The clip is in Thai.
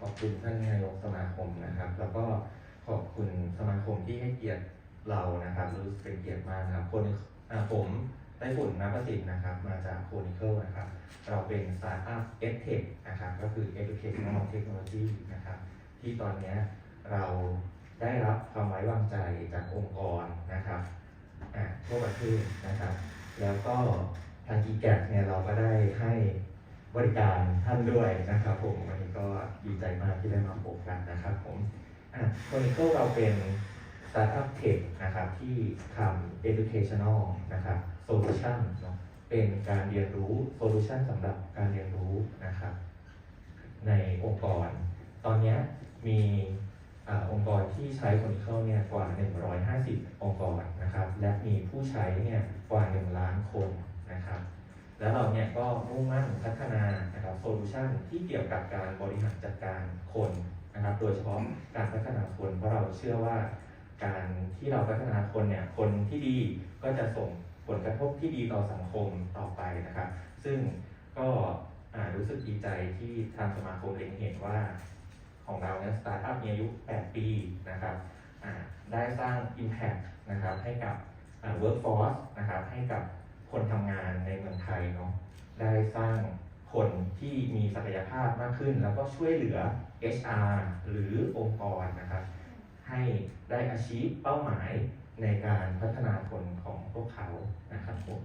ขอบคุณท่านนายกสมาคมนะครับ แล้วก็ขอบคุณสมาคมที่ให้เกียรติเรานะครับรู้สึกเป็นเกียรติมากนะครับคนผมไต้ฝุ่นนัประสิทธิ์นะครับ มาจากโคนิเคิลนะครับ เราเป็นสตาร์ทอัพเอสเทคนะครับก็คือ Educational Technology นะครับ ที่ตอนนี้เราได้รับความไว้วางใจจากองค์กรนะครับอ่าทั่วประเทศนะครับ แล้วก็ทาง g ีแกเนี่ยเราก็ได้ให้ บริการท่านด้วยนะครับผมวันนี้ก็ดีใจมากที่ได้มาพบกันนะครับผมอะวันนี้ก็เราเป็นสตาร์ทอัพเทคนะครับที่ทำ educational นะครับ solution เนอะเป็นการเรียนรู้ solution สำหรับการเรียนรู้นะครับในองค์กร ตอนนี้มีอองค์กรที่ใช้คนเข้าเนี่ยกว่า 150 องค์กรนะครับ และมีผู้ใช้เนี่ยกว่า 1 ล้านคนนะครับ แล้วเราเนี่ยก็มุ่งมั่นพัฒนานะครับโซลูชันที่เกี่ยวกับการบริหารจัดการคนนะครับ โดยเฉพาะการพัฒนาคนเพราะเราเชื่อว่า การที่เราพัฒนาคนเนี่ยคนที่ดีก็จะส่งผลกระทบที่ดีต่อสังคมต่อไปนะครับ ซึ่งก็รู้สึกดีใจที่ทางสมาคมเล็งเห็นว่า ของเราเนี่ยสตาร์ทอัพมีอายุ 8 ปีนะครับได้สร้าง Impact นะครับให้กับ Workforce นะครับให้กับคนทำงานใน เนาะได้สร้างคนที่มีศักยภาพมากขึ้น แล้วก็ช่วยเหลือ HR หรือองค์กรนะครับ ให้ได้อาชีพเป้าหมายในการพัฒนาคนของพวกเขานะครับผม